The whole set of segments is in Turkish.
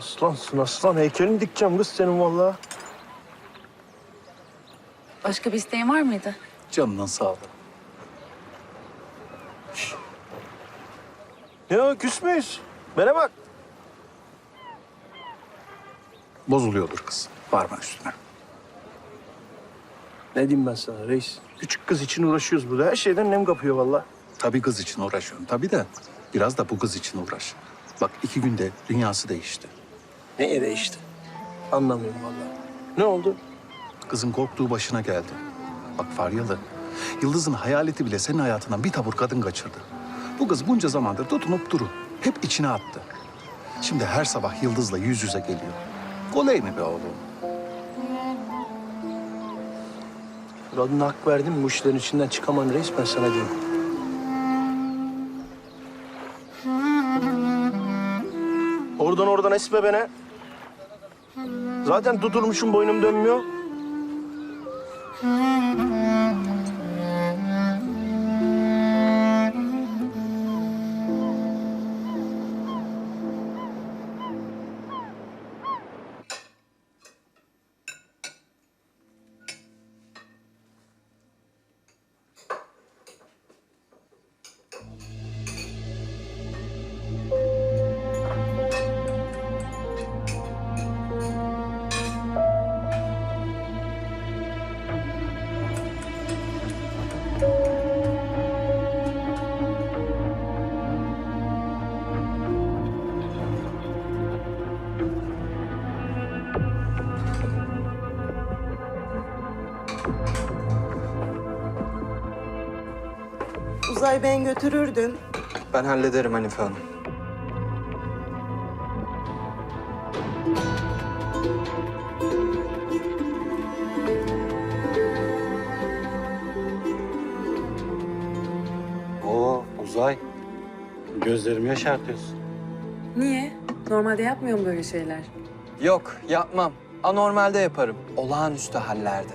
Aslansın aslan. Heykelini dikeceğim kız senin vallahi. Başka bir isteğin var mıydı? Canından sağ ol. Ne o küs müyüz? Bana bak. Bozuluyordur kız. Varma üstüne. Ne diyeyim ben sana reis? Küçük kız için uğraşıyoruz burada. Her şeyden nem kapıyor vallahi. Tabii kız için uğraşıyorum. Tabii de biraz da bu kız için uğraş. Bak iki günde dünyası değişti. Neye değişti? Anlamıyorum vallahi. Ne oldu? Kızın korktuğu başına geldi. Bak Faryalı, Yıldız'ın hayaleti bile senin hayatından bir tabur kadın kaçırdı. Bu kız bunca zamandır tutunup durun. Hep içine attı. Şimdi her sabah Yıldız'la yüz yüze geliyor. Kolay mı be oğlum? Kadına hak verdim bu işlerin içinden çıkaman reis ben sana diyeyim. Oradan oradan esme beni. Zaten tutulmuşum boynum dönmüyor. Uzay ben götürürdüm. Ben hallederim Hanife Hanım. Oo Uzay. Gözlerimi yaşartıyorsun. Niye? Normalde yapmıyorum böyle şeyler. Yok, yapmam. Anormalde yaparım. Olağanüstü hallerde.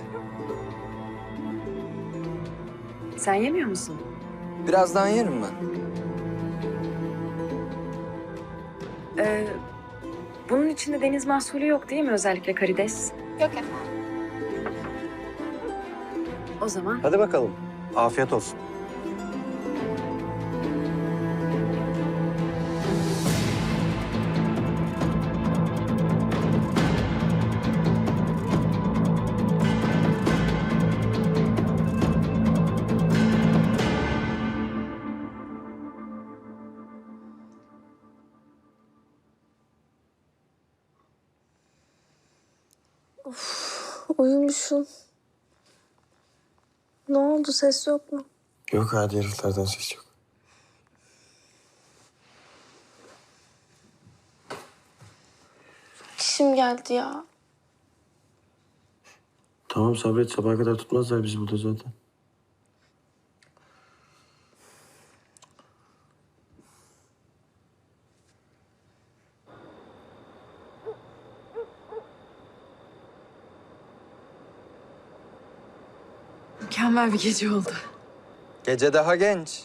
Sen yemiyor musun? Birazdan yerim ben. Ee, bunun içinde deniz mahsulü yok değil mi? Özellikle karides. Yok efendim. O zaman Hadi bakalım. Afiyet olsun. Uyumuşum. Ne oldu? Ses yok mu? Yok hadi heriflerden ses yok. Çişim geldi ya. Tamam sabret sabaha kadar tutmazlar bizi burada zaten. Mükemmel bir gece oldu. Gece daha genç.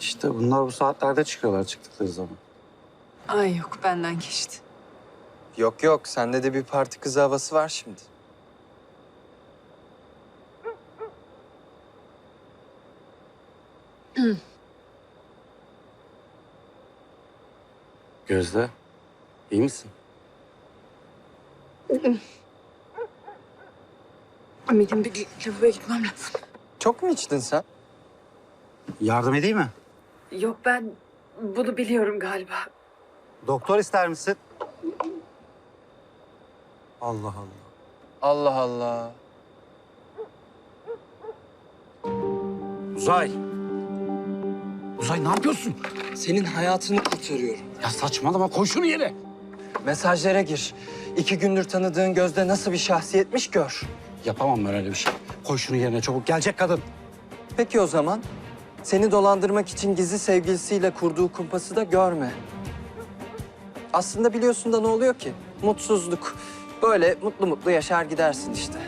İşte bunlar bu saatlerde çıkıyorlar çıktıkları zaman. Ay yok benden geçti. Yok yok, sende de bir parti kızı havası var şimdi. Gözde. iyi misin? Benim bir lavaboya gitmem lazım. Çok mu içtin sen? Yardım edeyim mi? Yok ben bunu biliyorum galiba. Doktor ister misin? Allah Allah. Allah Allah. Uzay. Uzay ne yapıyorsun? Senin hayatını kurtarıyorum. Ya saçmalama koy şunu yere. Mesajlara gir. İki gündür tanıdığın Gözde nasıl bir şahsiyetmiş gör. Yapamam ben öyle bir şey. Koy şunu yerine çabuk gelecek kadın. Peki o zaman seni dolandırmak için gizli sevgilisiyle kurduğu kumpası da görme. Aslında biliyorsun da ne oluyor ki? Mutsuzluk. Böyle mutlu mutlu yaşar gidersin işte.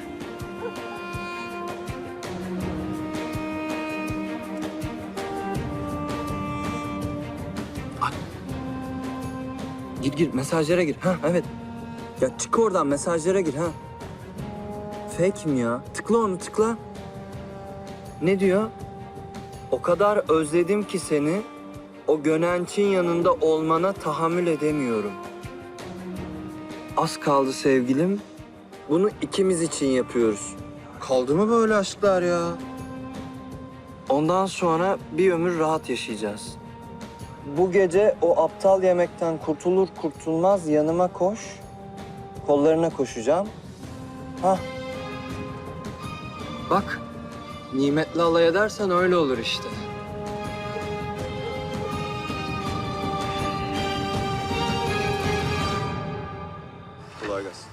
Gir gir mesajlara gir. Ha evet. Ya çık oradan mesajlara gir ha. Fake mi ya? Tıkla onu tıkla. Ne diyor? O kadar özledim ki seni. O Gönenç'in yanında olmana tahammül edemiyorum. Az kaldı sevgilim. Bunu ikimiz için yapıyoruz. Kaldı mı böyle aşklar ya? Ondan sonra bir ömür rahat yaşayacağız. Bu gece o aptal yemekten kurtulur kurtulmaz yanıma koş. Kollarına koşacağım. Hah. Bak, nimetle alay edersen öyle olur işte. Kolay gelsin.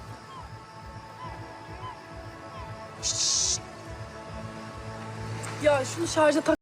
Ya şunu şarja tak.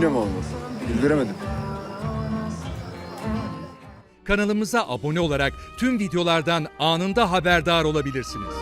Yine mi olmadı? Güldüremedim. Kanalımıza abone olarak tüm videolardan anında haberdar olabilirsiniz.